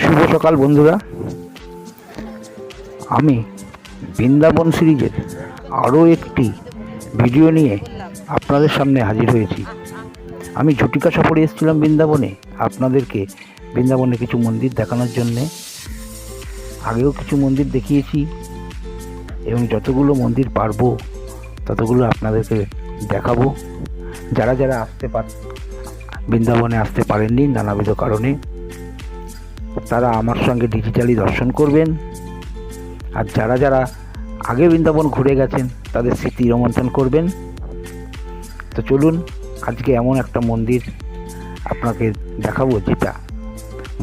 শুভ সকাল, বন্ধুরা। আমি বৃন্দাবন সিরিজের আরও একটি ভিডিও নিয়ে আপনাদের সামনে হাজির হয়েছি। আমি ঝুটিকা সফরে এসেছিলাম বৃন্দাবনে আপনাদেরকে বৃন্দাবনে কিছু মন্দির দেখানোর জন্যে। আগেও কিছু মন্দির দেখিয়েছি এবং যতগুলো মন্দির পারব ততগুলো আপনাদেরকে দেখাবো। যারা যারা আসতে পার বৃন্দাবনে আসতে পারেননি নানাবিধ কারণে। তারা আমার সঙ্গে ডিজিটালি দর্শন করবেন। আর যারা যারা আগে বৃন্দাবন ঘুরে গেছেন, তাদের স্মৃতি রোমন্থন করবেন। তো চলুন, আজকে এমন একটা মন্দির আপনাকে দেখাবো যেটা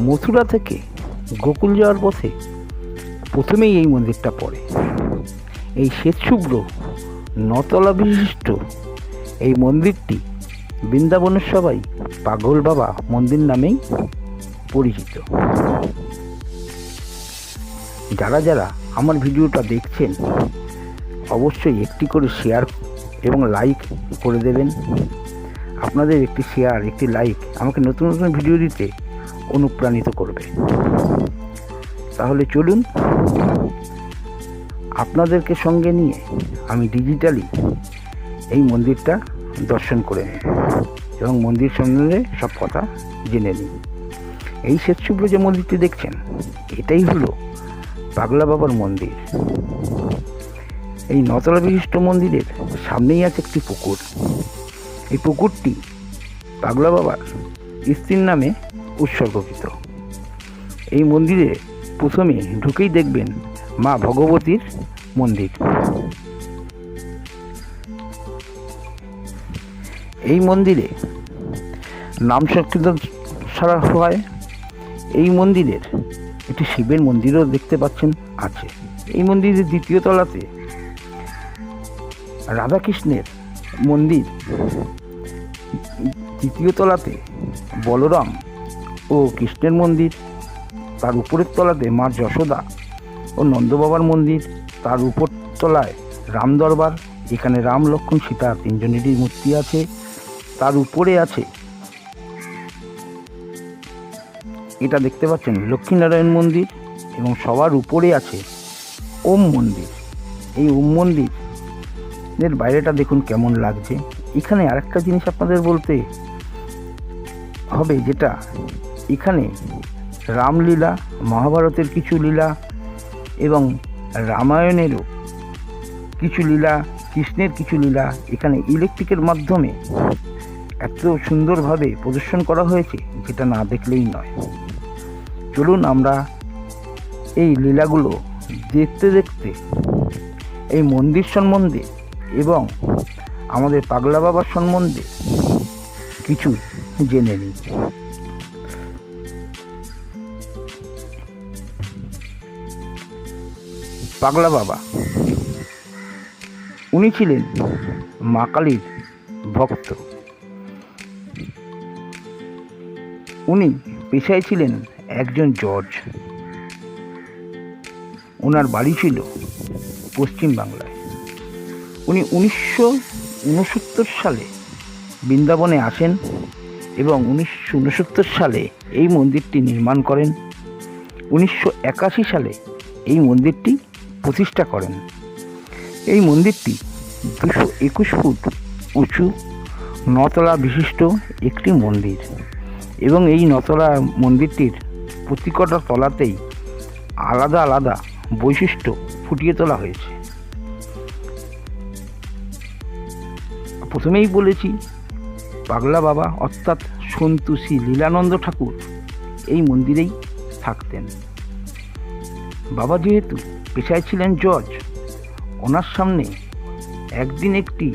মথুরা থেকে গোকুল যাওয়ার পথে প্রথমেই এই মন্দিরটা পড়ে। এই শ্বেতশুভ্র নতলা বিশিষ্ট এই মন্দিরটি বৃন্দাবনের সবাই পাগল বাবা মন্দির নামেই পরিচিত। যারা যারা আমার ভিডিওটা দেখছেন, অবশ্যই একটি করে শেয়ার এবং লাইক করে দেবেন। আপনাদের একটি শেয়ার একটি লাইক আমাকে নতুন নতুন ভিডিও দিতে অনুপ্রাণিত করবে। তাহলে চলুন, আপনাদেরকে সঙ্গে নিয়ে আমি ডিজিটালি এই মন্দিরটা দর্শন করে নিই এবং মন্দির সম্বন্ধে সব কথা জেনে নিই এই শ্বেতশুভ্র যে মন্দিরটি দেখছেন? এটাই হলো পাগলা বাবার মন্দির। এই নতলা বিশিষ্ট মন্দিরের সামনেই আছে একটি পুকুর। এই পুকুরটি পাগলা বাবার স্ত্রীর নামে উৎসর্গকৃত। এই মন্দিরে প্রথমে ঢুকেই দেখবেন মা ভগবতীর মন্দির। এই মন্দিরে নাম সংকীর্তন সারা হয়। এই মন্দিরের একটি শিবের মন্দিরও দেখতে পাচ্ছেন আছে। এই মন্দিরের দ্বিতীয় তলাতে রাধাকৃষ্ণের মন্দির। তৃতীয় তলাতে বলরাম ও কৃষ্ণের মন্দির। তার উপরের তলাতে মা যশোদা ও নন্দবাবার মন্দির। তার উপর তলায় রাম দরবার, এখানে রাম, লক্ষ্মণ, সীতা তিনজনেরই মূর্তি আছে। তার উপরে আছে। এটা দেখতে পাচ্ছেন? লক্ষ্মীনারায়ণ মন্দির এবং সবার উপরে আছে ওম মন্দির। এই ওম মন্দির এর বাইরেটা দেখুন কেমন লাগছে। এখানে আরেকটা জিনিস আপনাদের বলতে হবে যেটা, এখানে রামলীলা, মহাভারতের কিছু লীলা এবং রামায়ণেরও কিছু লীলা, কৃষ্ণের কিছু লীলা এখানে ইলেকট্রিকের মাধ্যমে এত সুন্দরভাবে প্রদর্শন করা হয়েছে, যেটা না দেখলেই নয়। চলুন আমরা এই লীলাগুলো দেখতে দেখতে, এই মন্দির সম্বন্ধে এবং আমাদের পাগলা বাবার সম্বন্ধে কিছু জেনে নিই। পাগলা বাবা, উনি ছিলেন মা কালীর ভক্ত। উনি পেশায় ছিলেন একজন জজ। ওনার বাড়ি ছিল পশ্চিম বাংলায়। উনি উনিশশো উনসত্তর সালে বৃন্দাবনে আসেন এবং উনিশশো উনসত্তর সালে এই মন্দিরটি নির্মাণ করেন। উনিশশো একাশি সালে এই মন্দিরটি প্রতিষ্ঠা করেন। এই মন্দিরটি দুশো একুশ ফুট উঁচু, নতলা বিশিষ্ট একটি মন্দির। এবং এই নতলা মন্দিরটির প্রতিকটা তলাতেই আলাদা আলাদা বৈশিষ্ট্য ফুটিয়ে তোলা হয়েছে। প্রথমেই বলেছি, পাগলা বাবা অর্থাৎ সন্তুষী লীলানন্দ ঠাকুর এই মন্দিরেই থাকতেন। বাবা যেহেতু পেশায় ছিলেন জজ, ওনার সামনে একদিন একটি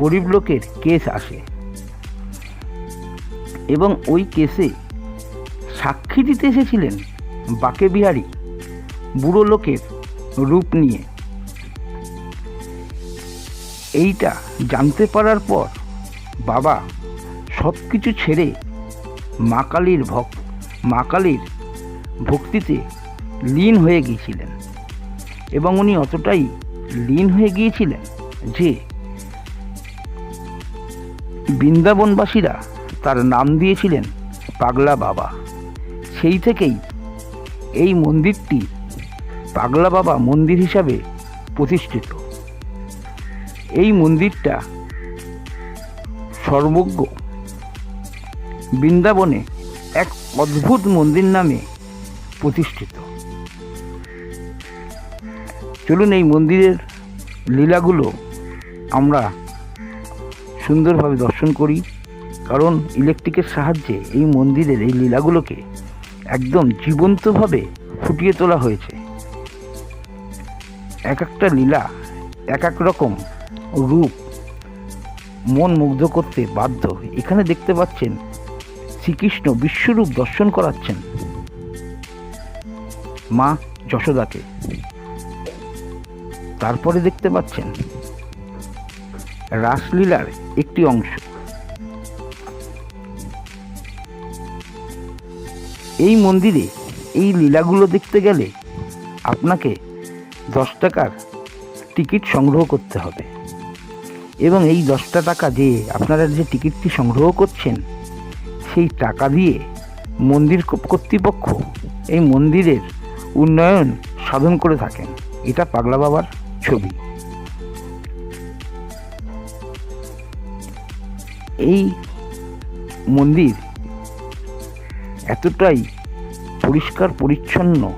গরিব লোকের কেস আসে। এবং ওই কেসে সাক্ষী দিতে এসেছিলেন বাকে বিহারী বুড়ো লোকের রূপ নিয়ে। এইটা জানতে পারার পর বাবা সব কিছু ছেড়ে মা কালীর ভক, মা কালীর ভক্তিতে লীন হয়ে গিয়েছিলেন এবং উনি অতটাই লীন হয়ে গিয়েছিলেন যে বৃন্দাবনবাসীরা তার নাম দিয়েছিলেন পাগলা বাবা। সেই থেকেই এই মন্দিরটি পাগলা বাবা মন্দির হিসাবে প্রতিষ্ঠিত। এই মন্দিরটা সর্বজ্ঞ বৃন্দাবনে এক অদ্ভুত মন্দির নামে প্রতিষ্ঠিত। চলুন এই মন্দিরের লীলাগুলো আমরা সুন্দরভাবে দর্শন করি। কারণ ইলেকট্রিকের সাহায্যে এই মন্দিরের এই লীলাগুলোকে একদম জীবন্তভাবে ফুটিয়ে তোলা হয়েছে। এক একটা লীলা, এক এক রকম রূপ মন মুগ্ধ করতে বাধ্য। এখানে দেখতে পাচ্ছেন শ্রীকৃষ্ণ বিশ্বরূপ দর্শন করাচ্ছেন মা যশোদাকে। তারপরে দেখতে পাচ্ছেন রাসলীলার একটি অংশ। এই মন্দিরে এই লীলাগুলো দেখতে গেলে আপনাকে দশ টাকার টিকিট সংগ্রহ করতে হবে। এবং এই দশটা টাকা দিয়ে আপনারা যে টিকিটটি সংগ্রহ করছেন, সেই টাকা দিয়ে মন্দির কর্তৃপক্ষ এই মন্দিরের উন্নয়ন সাধন করে থাকেন। এটা পাগলা বাবার ছবি। এই মন্দির এতটাই পরিষ্কার, পরিচ্ছন্ন,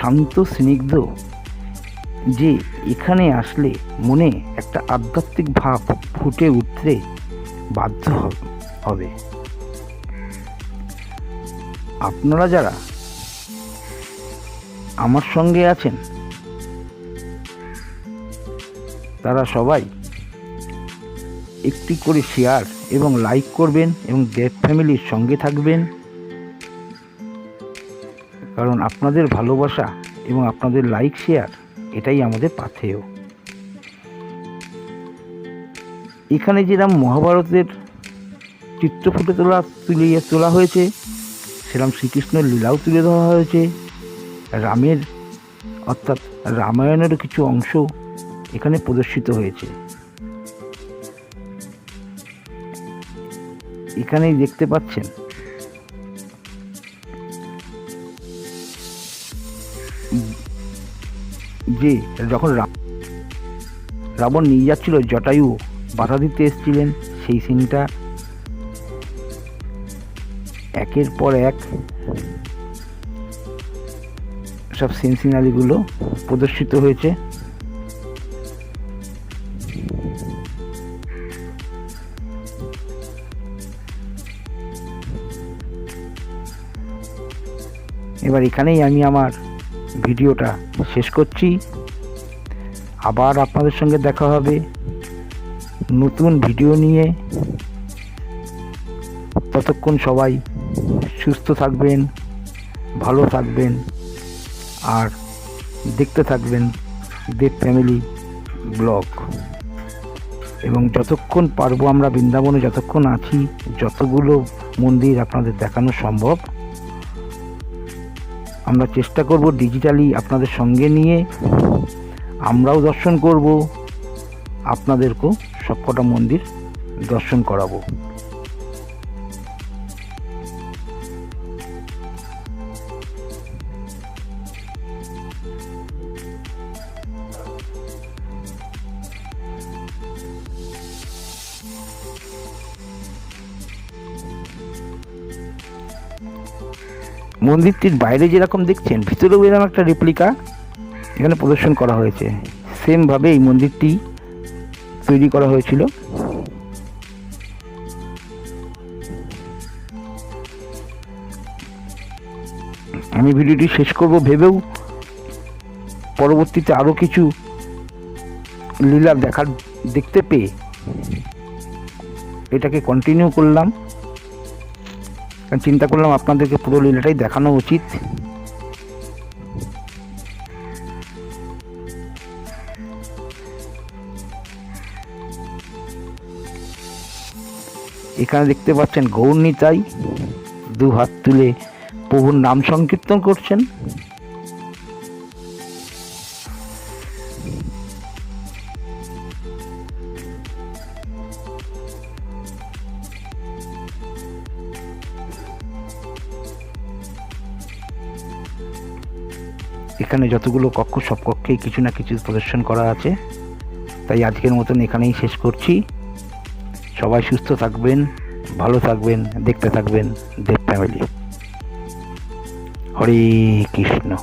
শান্ত, স্নিগ্ধ যে এখানে আসলে মনে একটা আধ্যাত্মিক ভাব ফুটে উঠতে বাধ্য হবে। আপনারা যারা আমার সঙ্গে আছেন, তারা সবাই একটি করে শেয়ার এবং লাইক করবেন এবং দেব ফ্যামিলির সঙ্গে থাকবেন। কারণ আপনাদের ভালোবাসা এবং আপনাদের লাইক শেয়ার এটাই আমাদের পাথেয়। এখানে যেরকম মহাভারতের চিত্র ফুটে তোলা তুলিয়ে তোলা হয়েছে সেরকম শ্রীকৃষ্ণের লীলাও তুলে ধরা হয়েছে। রামের, অর্থাৎ রামায়ণেরও কিছু অংশ এখানে প্রদর্শিত হয়েছে। এখানেই দেখতে পাচ্ছেন যে যখন রাবণ নিয়ে যাচ্ছিল জটায়ু, বাধা দিতে এসেছিলেন, সেই সিনটা একের পর এক সব সিন সিনারিগুলো প্রদর্শিত হয়েছে। এবার এখানেই আমি আমার ভিডিওটা শেষ করছি। আবার আপনাদের সঙ্গে দেখা হবে নতুন ভিডিও নিয়ে। ততক্ষণ সবাই সুস্থ থাকবেন, ভালো থাকবেন আর দেখতে থাকবেন দেব ফ্যামিলি ব্লগ। এবং যতক্ষণ পারব আমরা বৃন্দাবনে যতক্ষণ আছি, যতগুলো মন্দির আপনাদের দেখানো সম্ভব আমরা চেষ্টা করব ডিজিটালি আপনাদের সঙ্গে নিয়ে আমরাও দর্শন করব, আপনাদেরকেও সবকটা মন্দির দর্শন করাবো। মন্দিরটির বাইরে যেরকম দেখছেন, ভিতরেও এরকম একটা রেপ্লিকা এখানে প্রদর্শন করা হয়েছে। সেমভাবে এই মন্দিরটি তৈরি করা হয়েছিল। আমি ভিডিওটি শেষ করব, ভেবেও পরবর্তীতে আরও কিছু লীলা দেখার, দেখতে পেয়ে এটাকে কন্টিনিউ করলাম। চিন্তা করলাম আপনাদেরকে পুরো লীলাটাই দেখানো উচিত। এখানে দেখতে পাচ্ছেন গৌর্ণিতাই দু হাত তুলে প্রভুর নাম সংকীর্তন করছেন। এখানে যতগুলো কক্ষ সব কক্ষেই কিছু না কিছু প্রদর্শন করা আছে। তাই আজকের মতন এখানেই শেষ করছি। সবাই সুস্থ থাকবেন, ভালো থাকবেন, দেখতে থাকবেন। দেব ফ্যামিলি হরে কৃষ্ণ।